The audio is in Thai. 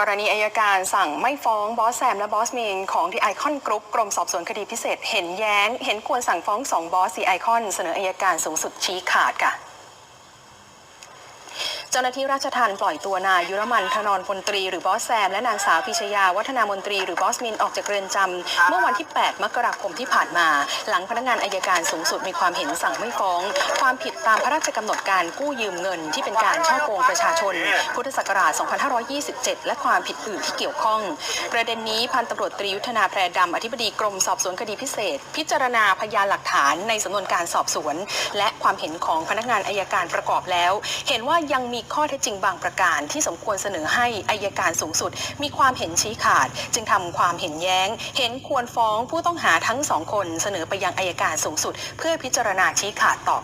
กรณีอายการสั่งไม่ฟ้องบอสแซมและบอสมีนของที่ไอคอนกรุ๊ปกรมสอบสวนคดีพิเศษเห็นแย้ง เห็นควรสั่งฟ้องสองบอสสีไอคอนเสนออายการสูงสุดชี้ขาดค่ะ จ้าหน้าที่ราชทัณฑ์ปล่อยตัวนายยุรมันธนรพลตรีหรือบอสแซมและนางสาวพิชยาวัฒนามนตรีหรือบอสมินออกจากเรือนจำเมื่อวันที่ 8 มกราคมที่ผ่านมา หลังพนักงานอายการสูงสุดมีความเห็นสั่งไม่ฟ้อง ความผิดตามพระราชกำหนดการกู้ยืมเงิน ที่เป็นการช่อโกงประชาชน พุทธศักราช 2527 และความผิดอื่นที่เกี่ยวข้อง ประเด็นนี้พันตำรวจตรียุทธนาแพรดำอธิบดีกรมสอบสวนคดีพิเศษ พิจารณาพยานหลักฐานในสำนวนการสอบสวน และความเห็นของพนักงานอายการประกอบแล้ว เห็นว่ายังมีข้อเท็จจริงบางประการที่สมควรเสนอให้อายการสูงสุด มีความเห็นชี้ขาด จึงทำความเห็นแย้ง เห็นควรฟ้องผู้ต้องหาทั้งสองคนเสนอไปยังอายการสูงสุด เพื่อพิจารณาชี้ขาดต่อ